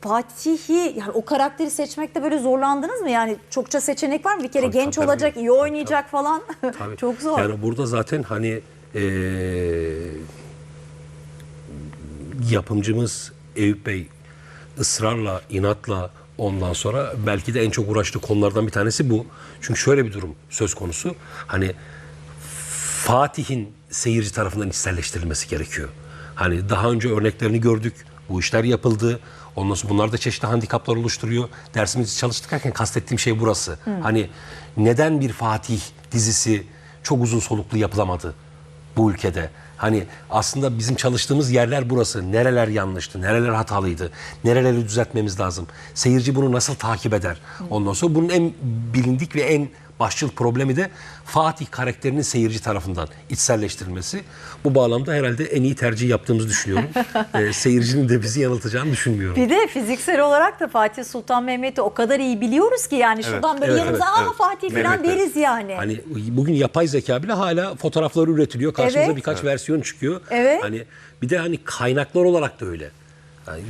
Fatih'i yani o karakteri seçmekte böyle zorlandınız mı? Yani çokça seçenek var mı? Bir kere Tabii, genç tabii, olacak, tabii. iyi oynayacak falan. Tabii. Çok zor. Yani burada zaten hani eee, yapımcımız Eyüp Bey ısrarla, inatla ondan sonra belki de en çok uğraştığı konulardan bir tanesi bu. Çünkü şöyle bir durum söz konusu. Hani Fatih'in seyirci tarafından içselleştirilmesi gerekiyor. Hani daha önce örneklerini gördük. Bu işler yapıldı. Ondan sonra bunlar da çeşitli handikaplar oluşturuyor. Dersimizi çalıştırırken kastettiğim şey burası. Hani neden bir Fatih dizisi çok uzun soluklu yapılamadı bu ülkede? Hani aslında bizim çalıştığımız yerler burası. Nereler yanlıştı, nereler hatalıydı, nereleri düzeltmemiz lazım. Seyirci bunu nasıl takip eder? Ondan sonra bunun en bilindik ve en başlıca problemi de Fatih karakterinin seyirci tarafından içselleştirilmesi. Bu bağlamda herhalde en iyi tercih yaptığımızı düşünüyorum. Ee, seyircinin de bizi yanıltacağını düşünmüyorum. Bir de fiziksel olarak da Fatih Sultan Mehmet'i o kadar iyi biliyoruz ki yani şuradan böyle evet, yanımıza evet, aa evet. Fatih falan Evet, evet. deriz yani. Hani bugün yapay zeka bile hala fotoğrafları üretiliyor. Karşımıza Evet. birkaç versiyon çıkıyor. Evet. Hani bir de hani kaynaklar olarak da öyle. Yani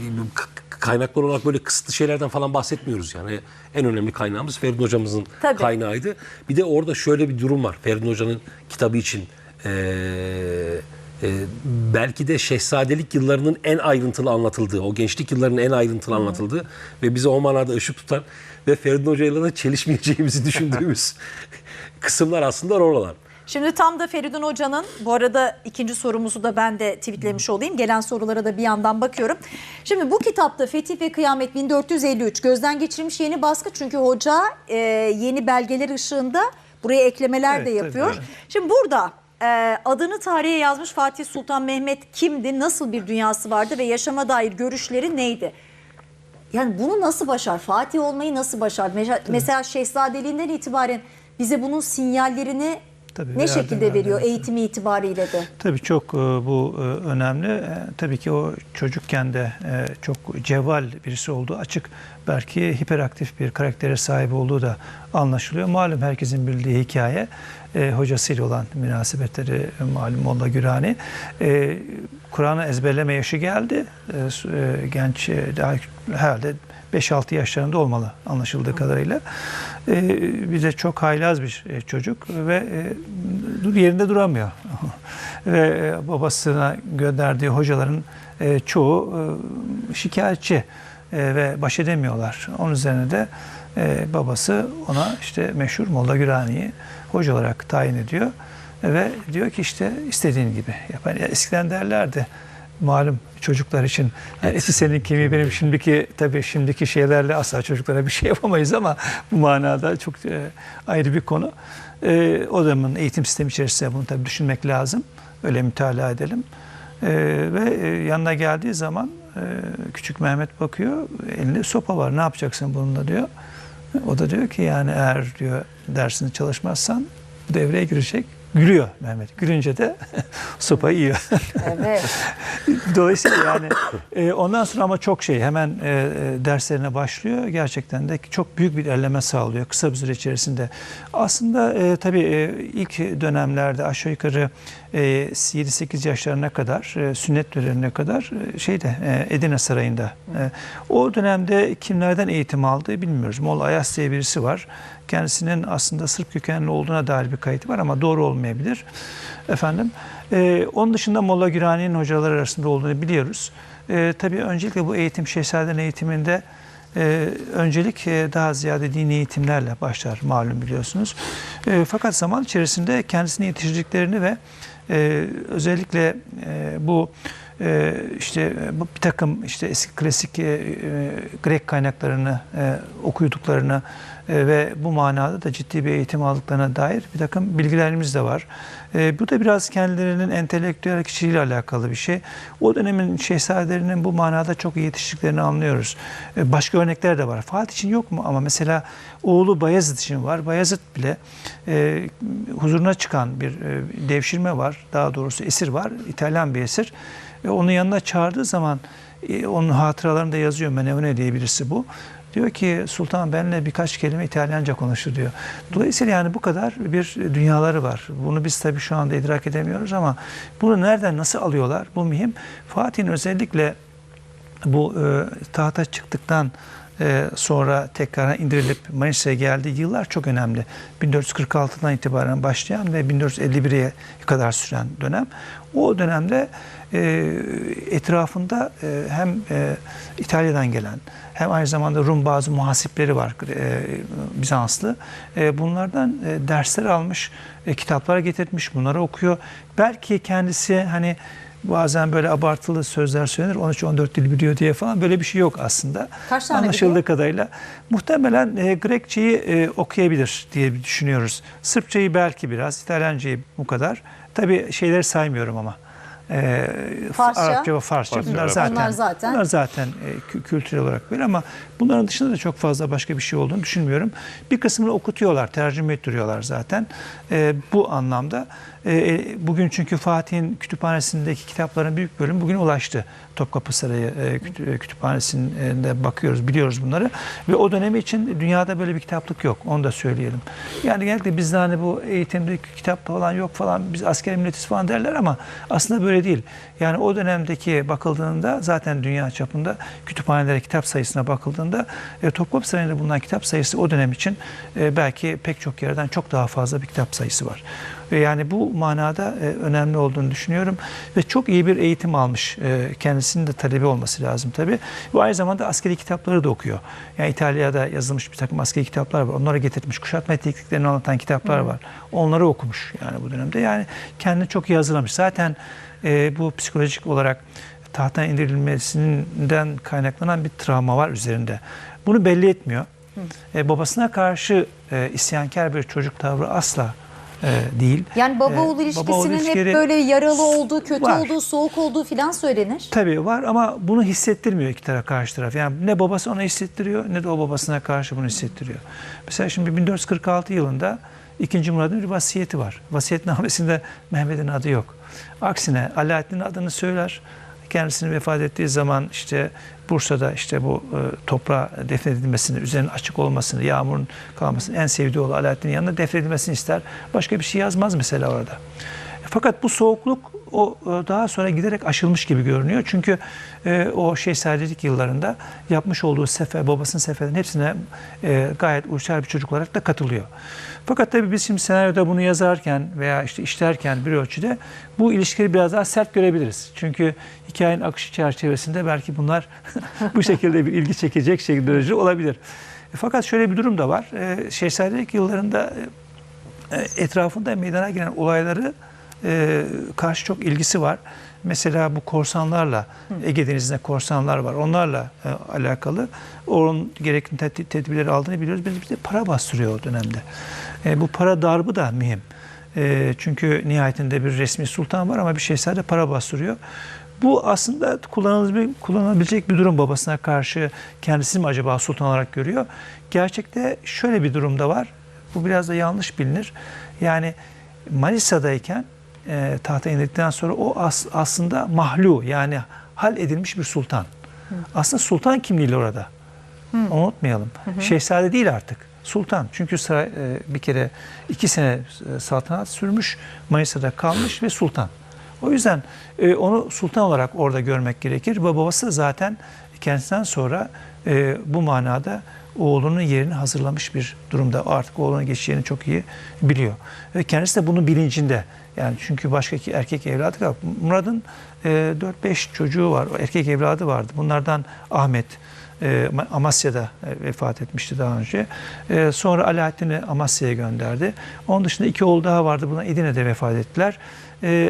kaynaklar olarak böyle kısıtlı şeylerden falan bahsetmiyoruz yani. En önemli kaynağımız Feridun hocamızın Tabii. kaynağıydı. Bir de orada şöyle bir durum var. Feridun hocanın kitabı için eee, eee, belki de şehzadelik yıllarının en ayrıntılı anlatıldığı, o gençlik yıllarının en ayrıntılı anlatıldığı ve bize o manada ışık tutan ve Feridun hocayla da çelişmeyeceğimizi düşündüğümüz kısımlar aslında oralar. Şimdi tam da Feridun Hoca'nın bu arada ikinci sorumuzu da ben de tweetlemiş olayım. Gelen sorulara da bir yandan bakıyorum. Şimdi bu kitapta Fetih ve Kıyamet 1453 gözden geçirilmiş yeni baskı. Çünkü hoca e, yeni belgeler ışığında buraya eklemeler Evet, de tabii, yapıyor. evet. Şimdi burada e, adını tarihe yazmış Fatih Sultan Mehmet kimdi? Nasıl bir dünyası vardı ve yaşama dair görüşleri neydi? Yani bunu nasıl başar? Fatih olmayı nasıl başar? Mesela, mesela şehzadeliğinden itibaren bize bunun sinyallerini Tabii, ne şekilde veriyor evet. eğitimi itibariyle de? Tabii çok e, bu e, önemli. E, Tabii ki o çocukken de çok cevval birisi olduğu açık. Belki hiperaktif bir karaktere sahip olduğu da anlaşılıyor. Malum herkesin bildiği hikaye. E, hocasıyla olan münasebetleri malum Molla Gürani. E, Kur'an'ı ezberleme yaşı geldi. E, e, genç e, daha herhalde 5-6 yaşlarında olmalı anlaşıldığı kadarıyla. E, bir de çok haylaz bir e, çocuk ve e, yerinde duramıyor. ve e, babasına gönderdiği hocaların e, çoğu e, şikayetçi e, ve baş edemiyorlar. Onun üzerine de e, babası ona işte meşhur Molla Gürani'yi hoca olarak tayin ediyor. Ve diyor ki işte istediğin gibi yap. Yani eskiden derlerdi malum çocuklar için yani eti senin kemiği benim şimdiki tabii şimdiki şeylerle asla çocuklara bir şey yapamayız ama bu manada çok e, ayrı bir konu. E, o zaman eğitim sistemi içerisinde bunu tabii düşünmek lazım. Öyle mütalaa edelim. E, ve e, yanına geldiği zaman e, küçük Mehmet bakıyor elinde sopa var ne yapacaksın bununla diyor. O da diyor ki yani eğer diyor dersini çalışmazsan devreye girecek. Gülüyor Mehmet. Gülünce de sopayı yiyor. Evet. Dolayısıyla yani e, ondan sonra ama çok şey hemen e, e, derslerine başlıyor. Gerçekten de çok büyük bir ilerleme sağlıyor kısa bir süre içerisinde. Aslında e, tabii e, ilk dönemlerde aşağı yukarı e, 7-8 yaşlarına kadar e, sünnet törenine kadar e, şeyde e, Edirne Sarayı'nda. E, o dönemde kimlerden eğitim aldığı bilmiyoruz. Molla Ayas diye birisi var. Kendisinin aslında Sırp kökenli olduğuna dair bir kayıt var ama doğru olmayabilir. Efendim. Ee, onun dışında Molla Gürani'nin hocalar arasında olduğunu biliyoruz. Ee, tabii öncelikle bu eğitim şehzaden eğitiminde e, öncelik e, daha ziyade dini eğitimlerle başlar malum biliyorsunuz. E, fakat zaman içerisinde kendisini yetiştirdiklerini ve e, özellikle e, bu e, işte e, bir takım işte eski klasik e, e, Grek kaynaklarını e, okuduklarını e, ve bu manada da ciddi bir eğitim aldıklarına dair bir takım bilgilerimiz de var. E, bu da biraz kendilerinin entelektüel kişiliğiyle alakalı bir şey. O dönemin şehzadelerinin bu manada çok iyi yetiştiklerini anlıyoruz. E, başka örnekler de var. Fatih için yok mu? Ama mesela oğlu Bayezid için var. Bayezid bile e, huzuruna çıkan bir e, devşirme var. Daha doğrusu esir var. İtalyan bir esir. E, onun yanına çağırdığı zaman e, onun hatıralarında yazıyor. Menevne diye birisi bu. Diyor ki Sultan benimle birkaç kelime İtalyanca konuştu diyor. Dolayısıyla yani bu kadar bir dünyaları var. Bunu biz tabii şu anda idrak edemiyoruz ama bunu nereden nasıl alıyorlar? Bu mühim. Fatih'in özellikle bu e, tahta çıktıktan e, sonra tekrar indirilip Manisa'ya geldiği yıllar çok önemli. 1446'dan itibaren başlayan ve 1451'e kadar süren dönem. O dönemde e, etrafında e, hem e, İtalya'dan gelen hem aynı zamanda Rum bazı muhasipleri var e, Bizanslı. E, bunlardan e, dersler almış, e, kitaplar getirmiş, bunları okuyor. Belki kendisi hani bazen böyle abartılı sözler söylenir 13-14 dil biliyor diye falan böyle bir şey yok aslında. Kaç tane Anlaşıldığı biliyor? kadarıyla muhtemelen e, Grekçeyi e, okuyabilir diye düşünüyoruz. Sırpçayı belki biraz, İtalyancayı bu kadar. Tabii şeyleri saymıyorum ama. E, Farsça? Arapça ve Farsça. Farsça, bunlar zaten Onlar zaten- bunlar zaten e, kü- kültürel olarak böyle ama bunların dışında da çok fazla başka bir şey olduğunu düşünmüyorum. Bir kısmını okutuyorlar, tercüme ettiriyorlar zaten e, bu anlamda. E, e, bugün çünkü Fatih'in kütüphanesindeki kitapların büyük bölümü bugün ulaştı. Topkapı Sarayı e, e, kütüphanesinde bakıyoruz, biliyoruz bunları. Ve o dönemi için dünyada böyle bir kitaplık yok. Onu da söyleyelim. Yani genellikle bizde hani bu eğitimde kitap falan yok falan, biz asker milletiz falan derler ama aslında böyle değil. Yani o dönemdeki bakıldığında zaten dünya çapında kütüphanelere kitap sayısına bakıldığında e, Topkapı Sarayı'nda bulunan kitap sayısı o dönem için e, belki pek çok yerden çok daha fazla bir kitap sayısı var. Ve yani bu manada e, önemli olduğunu düşünüyorum ve çok iyi bir eğitim almış. E, kendisinin de talebi olması lazım tabii. Bu aynı zamanda askeri kitapları da okuyor. Yani İtalya'da yazılmış bir takım askeri kitaplar var. Onları getirmiş. Kuşatma tekniklerini anlatan kitaplar var. Onları okumuş yani bu dönemde. Yani kendini çok iyi hazırlamış. Zaten e, bu psikolojik olarak tahttan indirilmesinden kaynaklanan bir travma var üzerinde. Bunu belli etmiyor. E, babasına karşı e, isyankar bir çocuk tavrı asla e, değil. Yani baba E, oğul baba ilişkisinin oğul hep böyle yaralı olduğu, kötü Var. olduğu, soğuk olduğu filan söylenir. Tabii var ama bunu hissettirmiyor iki taraf karşı taraf. Yani ne babası ona hissettiriyor ne de o babasına karşı bunu hissettiriyor. Mesela şimdi 1446 yılında 2. Murad'ın bir vasiyeti var. Vasiyetnamesinde Mehmet'in adı yok. Aksine Alaaddin'in adını söyler. Kendisini vefat ettiği zaman işte Bursa'da işte bu e, toprağa defnedilmesini, üzerinin açık olmasını, yağmurun kalmasını en sevdiği oğlu Alaaddin'in yanında defnedilmesini ister. Başka bir şey yazmaz mesela orada. Fakat bu soğukluk o e, daha sonra giderek aşılmış gibi görünüyor. Çünkü e, o şehzadelik yıllarında yapmış olduğu sefer, babasının seferlerin hepsine e, gayet uçar bir çocuk olarak da katılıyor. Fakat tabii biz şimdi senaryoda bunu yazarken veya işte işlerken bir ölçüde bu ilişkileri biraz daha sert görebiliriz. Çünkü hikayenin akışı çerçevesinde belki bunlar bu şekilde bir ilgi çekecek şekilde olabilir. E, Fakat şöyle bir durum da var. E, Şehzadelik yıllarında e, etrafında meydana gelen olayları e, karşı çok ilgisi var. Mesela bu korsanlarla, Ege Denizi'nde korsanlar var. Onlarla e, alakalı. Onun gerekli ted- tedbirleri aldığını biliyoruz. Bir de para bastırıyor o dönemde. E, bu para darbı da mühim. E, çünkü nihayetinde bir resmi sultan var ama bir şehzade para bastırıyor. Bu aslında kullanılabilecek, kullanılabilecek bir durum babasına karşı kendisini mi acaba sultan olarak görüyor? Gerçekte şöyle bir durum da var. Bu biraz da yanlış bilinir. Yani Manisa'dayken e, tahta indikten sonra o as- aslında mahlu yani hal edilmiş bir sultan. Aslında sultan kimliğiyle orada. Onu unutmayalım. Şehzade değil artık. Sultan. Çünkü saray, e, bir kere iki sene e, saltanat sürmüş. Manisa'da kalmış ve sultan. O yüzden e, onu sultan olarak orada görmek gerekir. Ve babası zaten kendisinden sonra e, bu manada oğlunun yerini hazırlamış bir durumda. Artık oğluna geçeceğini çok iyi biliyor. Ve kendisi de bunun bilincinde. Yani çünkü başka iki erkek evladı yok. Murad'ın e, 4-5 çocuğu var. Erkek evladı vardı. Bunlardan Ahmet e, Amasya'da e, vefat etmişti daha önce. E, sonra Alaaddin'i Amasya'ya gönderdi. Onun dışında iki oğlu daha vardı. Buna Edirne'de vefat ettiler.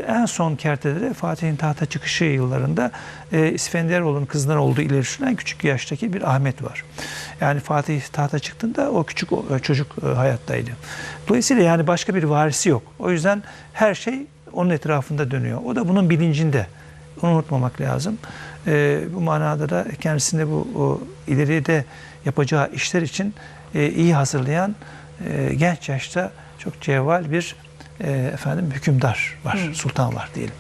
En son kertede de Fatih'in tahta çıkışı yıllarında e, İsfenderoğlu'nun kızından olduğu ileri sürülen küçük yaştaki bir Ahmet var. Yani Fatih tahta çıktığında o küçük o, çocuk e, hayattaydı. Dolayısıyla yani başka bir varisi yok. O yüzden her şey onun etrafında dönüyor. O da bunun bilincinde. Onu unutmamak lazım. E, bu manada da kendisini bu o, ileride yapacağı işler için e, iyi hazırlayan e, genç yaşta çok cevval bir e, efendim hükümdar var, sultan var diyelim.